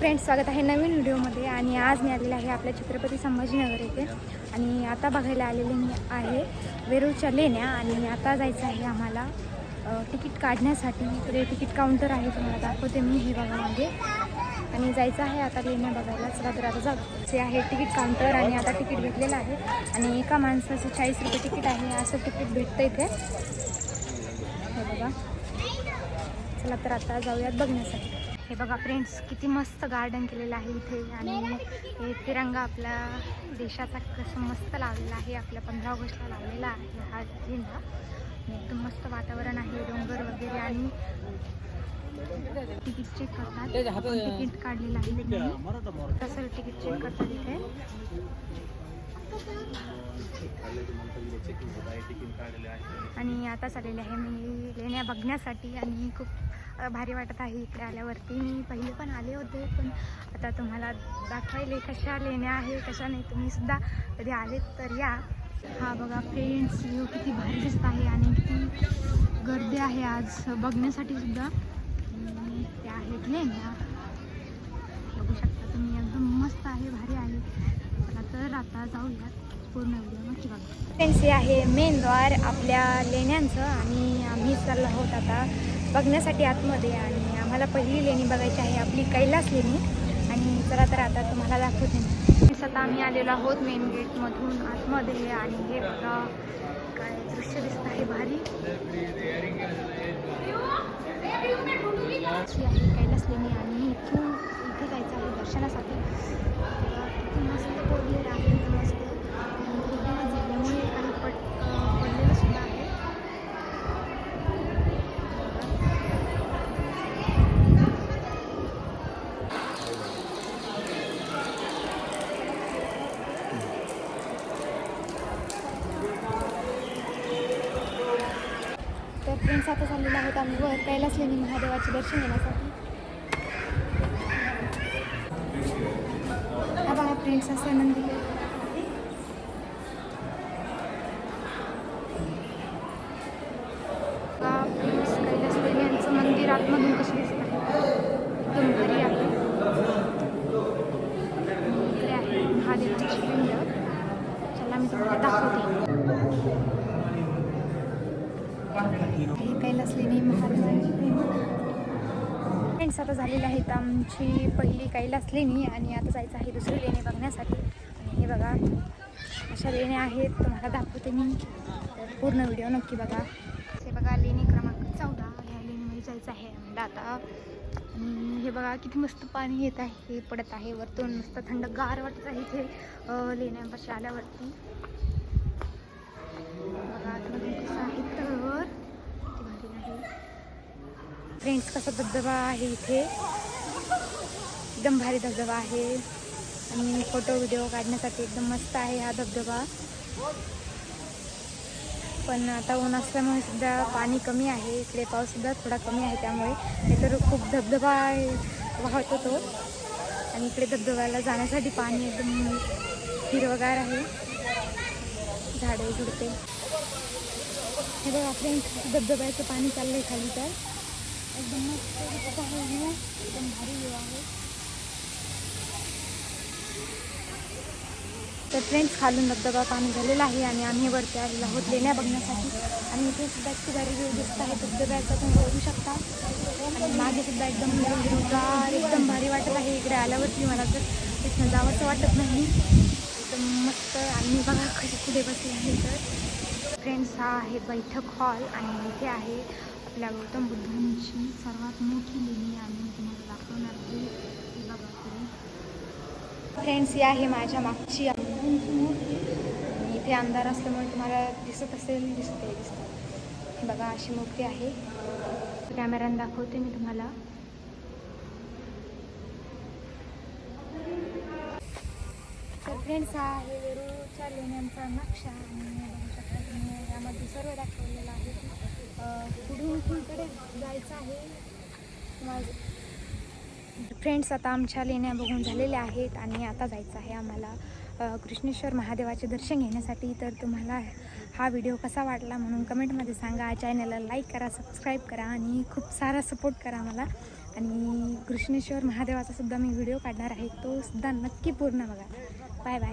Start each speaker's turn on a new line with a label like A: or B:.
A: Friends स्वागत आहे नवीन व्हिडिओमध्ये आणि आज मी आलेले आहे आपल्या छत्रपती संभाजीनगर येथे. आणि आता बघायला आलेले मी आहे वेरूळच्या लेण्या आणि आता जायचं आहे आम्हाला तिकीट काढण्यासाठी. इकडे तिकीट काउंटर आहे तुम्हाला दाखवते मी हे बघा मागे. आणि जायचं आहे आता लेण्या बघायला. चला तर आता जाऊ. जे आहे तिकीट काउंटर आणि आता तिकीट भेटलेलं आहे. आणि एका माणसाचं चाळीस रुपये तिकीट आहे असं तिकीट भेटतं इथे. हे बघा. चला तर आता जाऊयात बघण्यासाठी. हे बघा फ्रेंड्स किती मस्त गार्डन केलेलं आहे इथे. आणि हे तिरंगा आपल्या देशाचा कसं मस्त लावलेला आहे आपल्या पंधरा ऑगस्टला लावलेला आहे हा झेंडा आणि एकदम मस्त वातावरण आहे डोंगर वगैरे आणि तिकीट चेक करतात. तिकीट काढलेलं आहे कसं तिकीट चेक करतात इथे. आणि आता चाललेले आहे मी लेण्या बघण्यासाठी आणि खूप भारी वाटत आहे इकडे आल्यावरती. मी पहिले पण आले होते पण आता तुम्हाला दाखवायले कशा लेण्या आहे कशा नाही. तुम्ही सुद्धा कधी आलेत तर या. हा बघा फ्रेंड्स व्ह्यू किती भारी दिसत आहे आणि किती गर्दी आहे आज. बघण्यासाठी सुद्धा. त्या आहेत लेण्या. बघू शकता तुम्ही एकदम मस्त आहे भारी आहे. चला तर आता जाऊयात. पूर्ण नक्की फ्रेंड्स हे आहे मेन द्वार आपल्या लेण्यांचं आणि आम्ही चाललो आहोत आता बघण्यासाठी आतमध्ये आणि आम्हाला पहिली लेणी बघायची आहे आपली कैलास लेणी. आणि चला तर आता तुम्हाला दाखवते फ्रेंड्स आता आम्ही आलेलो आहोत मेन गेटमधून आतमध्ये आणि हे बघा काय दृश्य दिसत आहे भारी. आहे कैलास लेणी आणि इथून इथे जायचं आहे दर्शनासाठी. मस्त कोरलेलं आहे मस्त फ्रेंड्स आता चाललेलो आहोत आम्ही वर कैलास लेणी महादेवाचे दर्शन घेण्यासाठी. हा बघा फ्रेंड्स असं नंदी बघा फ्रेंड्स कैलास लेणी यांचं मंदिर आतमधून कसं दिसत एकदम भारी आहे. आणि इकडे आहे महादेवाची पिंड. चला मी तुम्हाला दाखवते. हे कैलास लेणी महादेवाची फ्रेंड्स आता झालेली आहेत आमची पहिली कैलास लेणी आणि आता जायचं आहे दुसरी लेणी बघण्यासाठी. आणि हे बघा अशा लेण्या आहेत तुम्हाला दाखवते मी. तर पूर्ण व्हिडिओ नक्की बघा. हे बघा लेणी क्रमांक चौदा. ह्या लेणीमध्ये जायचं आहे आम्हाला आता. आणि हे बघा किती मस्त पाणी येत आहे पडत आहे वरतून. मस्त थंडगार वाटत आहे इथे लेण्यापाशी आल्यावरती. बघा आतमधून कसं आहे तर किती भारी आहे फ्रेंड्स कसा धबधबा आहे इथे? एकदम भारी धबधबा आहे. आणि फोटो व्हिडिओ काढण्यासाठी एकदम मस्त आहे हा धबधबा. पण आता ऊन असल्यामुळे सुद्धा पाणी कमी आहे. इकडे पाऊससुद्धा थोडा कमी आहे त्यामुळे. नाहीतर खूप धबधबा आहे, वाहत होतो आणि इकडे धबधब्याला जाण्यासाठी पाणी एकदम हिरवगार आहे. झाडे झुडपे. हे बघा फ्रेंड्स धबधब्याचं पाणी चाललं आहे खाली तर. एकदम मस्त व्ह्यू एकदम भारी व्ह्यू आहे. तर फ्रेंड्स खालून धबधबा पाणी झालेला आहे आणि आम्ही वरती आलेलो आहोत लेण्या बघण्यासाठी. आणि इथे सुद्धा इतकी भारी व्ह्यू दिसत आहे. धबधब्याचा तुम्ही बघू शकता. आणि मागे सुद्धा एकदम हिरवगार एकदम भारी वाटत आहे. इकडे आल्यावरती मला तर तिथनं जावंसं वाटत नाही. एकदम मस्त. आणि बघा कशी कुठे बसले आहे तर. फ्रेंड्स हा आहे बैठक हॉल आणि इथे आहे आपल्या गौतम बुद्धांची सर्वात मोठी लेणी आम्ही तुम्हाला दाखवणार आहे बघा फ्रेंड्स ही आहे माझ्या मागची बुद्धांची मूर्ती इथे अंधार असल्यामुळे तुम्हाला दिसत असेल दिसते दिसते बघा अशी मूर्ती आहे. कॅमेऱ्यानं दाखवते मी तुम्हाला. तर फ्रेंड्स हा आहे वेरूळच्या लेण्यांचा नक्षा आणि यामध्ये सर्व दाखवलेलं आहे. अं, कुठकडे जायचं आहे. माझं फ्रेंड्स आता आमच्या लेण्या बघून झालेल्या आहेत आणि आता जायचं आहे आम्हाला कृष्णेश्वर महादेवाचे दर्शन घेण्यासाठी. तर तुम्हाला हा व्हिडिओ कसा वाटला म्हणून कमेंटमध्ये सांगा. चॅनलला लाईक करा सबस्क्राईब करा आणि खूप सारा सपोर्ट करा मला आणि कृष्णेश्वर महादेवाचा सुद्धा मी व्हिडिओ काढणार आहे तो सुद्धा नक्की पूर्ण बघा. Bye bye